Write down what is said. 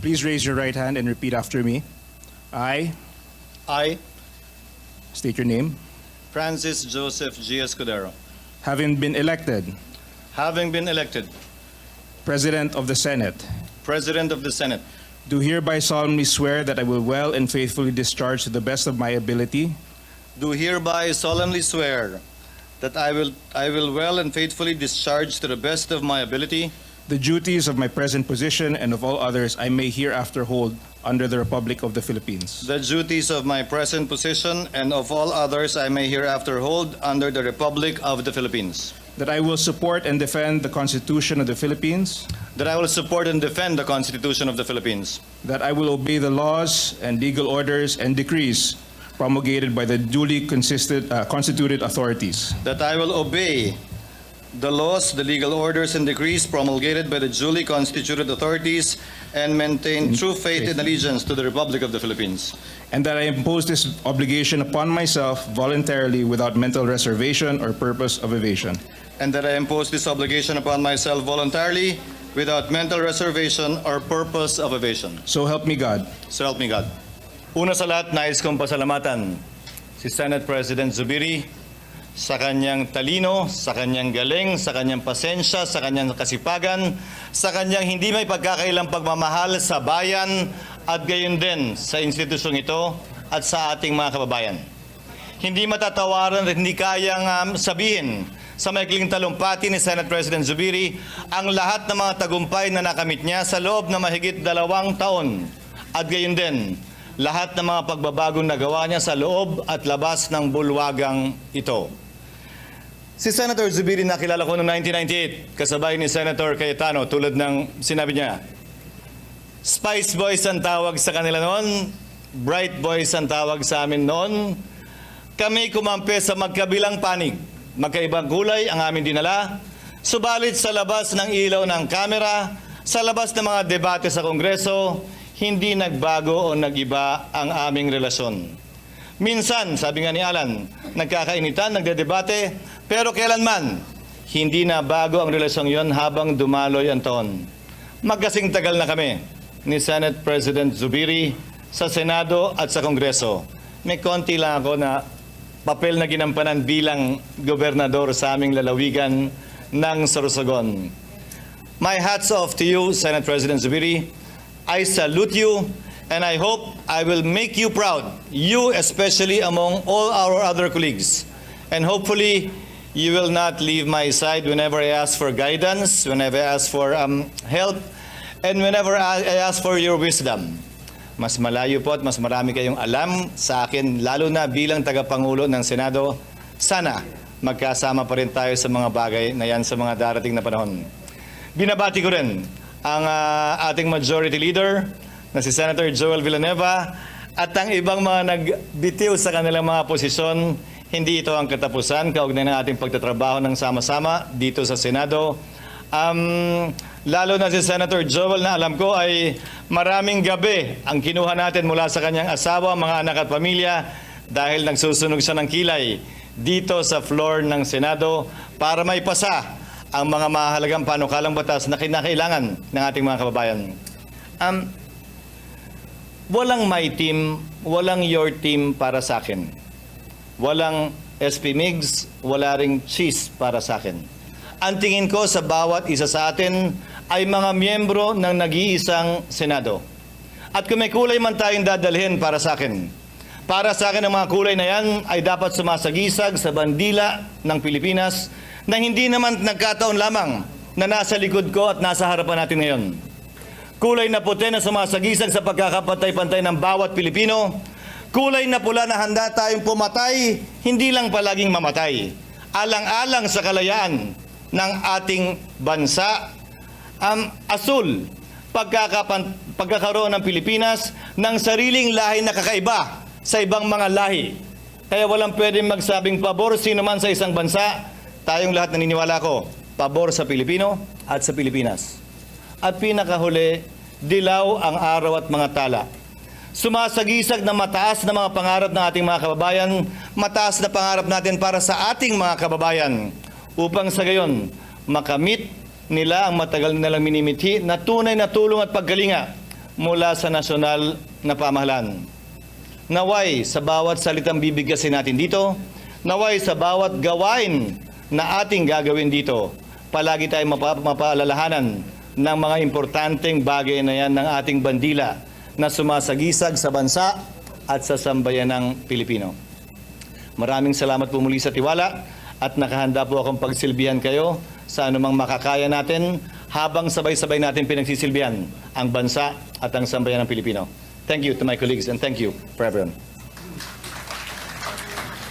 Please raise your right hand and repeat after me. I I, state your name. Francis Joseph G. Escudero, Having been elected. Having been elected. President of the Senate, President of the Senate, do hereby solemnly swear that I will well and faithfully discharge to the best of my ability. Do hereby solemnly swear that I will, I will well and faithfully discharge to the best of my ability the duties of my present position and of all others I may hereafter hold under the Republic of the Philippines. the duties of my present position and of all others I may hereafter hold under the Republic of the Philippines. That I will support and defend the Constitution of the Philippines. That I will support and defend the Constitution of the Philippines. That I will obey the laws and legal orders and decrees promulgated by the duly consisted, uh, constituted authorities. That I will obey the laws, the legal orders, and decrees promulgated by the duly constituted authorities and maintain true faith and allegiance to the Republic of the Philippines. And that I impose this obligation upon myself voluntarily without mental reservation or purpose of evasion. And that I impose this obligation upon myself voluntarily without mental reservation or purpose of evasion. So help me God. So help me God. Una sa lahat, nais kong pasalamatan si Senate President Zubiri sa kanyang talino, sa kanyang galing, sa kanyang pasensya, sa kanyang kasipagan, sa kanyang hindi may pagkakailang pagmamahal sa bayan at gayon din sa institusyong ito at sa ating mga kababayan. Hindi matatawaran at hindi kayang um, sabihin sa maikling talumpati ni Senate President Zubiri ang lahat ng mga tagumpay na nakamit niya sa loob na mahigit dalawang taon. At gayon din, lahat ng mga pagbabagong nagawa niya sa loob at labas ng bulwagang ito. Si Senator Zubiri nakilala ko noong 1998, kasabay ni Senator Cayetano tulad ng sinabi niya. Spice Boys ang tawag sa kanila noon, Bright Boys ang tawag sa amin noon. Kami kumampi sa magkabilang panig. Magkaibang kulay ang aming dinala. Subalit sa labas ng ilaw ng kamera, sa labas ng mga debate sa Kongreso, hindi nagbago o nagiba ang aming relasyon. Minsan, sabi nga ni Alan, nagkakainitan, nagdedebate, pero kailanman, hindi na bago ang relasyong yon habang dumaloy ang taon. Magkasing tagal na kami ni Senate President Zubiri sa Senado at sa Kongreso. May konti lang ako na papel na ginampanan bilang gobernador sa aming lalawigan ng Sorsogon. My hats off to you, Senate President Zubiri. I salute you and I hope I will make you proud, you especially among all our other colleagues. And hopefully, you will not leave my side whenever I ask for guidance, whenever I ask for um, help, and whenever I ask for your wisdom. Mas malayo po at mas marami kayong alam sa akin, lalo na bilang tagapangulo ng Senado. Sana magkasama pa rin tayo sa mga bagay na yan sa mga darating na panahon. Binabati ko rin ang ah, ating majority leader na si Senator Joel Villanueva at ang ibang mga nagbitiw sa kanilang mga posisyon. Hindi ito ang katapusan kaugnay ng ating pagtatrabaho ng sama-sama dito sa Senado. Um, lalo na si Senator Joel na alam ko ay maraming gabi ang kinuha natin mula sa kanyang asawa, mga anak at pamilya dahil nagsusunog siya ng kilay dito sa floor ng Senado para may pasa ang mga mahalagang panukalang batas na kinakailangan ng ating mga kababayan. Um, walang my team, walang your team para sa akin. Walang SP Migs, wala ring cheese para sa akin. Ang tingin ko sa bawat isa sa atin ay mga miyembro ng nag-iisang Senado. At kung may kulay man tayong dadalhin para sa akin, para sa akin ang mga kulay na yan ay dapat sumasagisag sa bandila ng Pilipinas na hindi naman nagkataon lamang na nasa likod ko at nasa harapan natin ngayon. Kulay na puti na sumasagisag sa pagkakapantay-pantay ng bawat Pilipino. Kulay na pula na handa tayong pumatay, hindi lang palaging mamatay. Alang-alang sa kalayaan ng ating bansa. Um, asul, pagkakapan, pagkakaroon ng Pilipinas ng sariling lahi na kakaiba sa ibang mga lahi. Kaya walang pwedeng magsabing pabor sino man sa isang bansa. Tayong lahat naniniwala ko, pabor sa Pilipino at sa Pilipinas. At pinakahuli, dilaw ang araw at mga tala. Sumasagisag na mataas na mga pangarap ng ating mga kababayan, mataas na pangarap natin para sa ating mga kababayan, upang sa gayon makamit nila ang matagal nilang minimithi na tunay na tulong at paggalinga mula sa nasyonal na pamahalaan. Naway sa bawat salitang bibigyasin natin dito, naway sa bawat gawain na ating gagawin dito, palagi tayong mapa- mapaalalahanan ng mga importanteng bagay na yan ng ating bandila na sumasagisag sa bansa at sa sambayanang Pilipino. Maraming salamat po muli sa tiwala at nakahanda po akong pagsilbihan kayo sa anumang makakaya natin habang sabay-sabay natin pinagsisilbihan ang bansa at ang sambayan ng Pilipino. Thank you to my colleagues and thank you for everyone.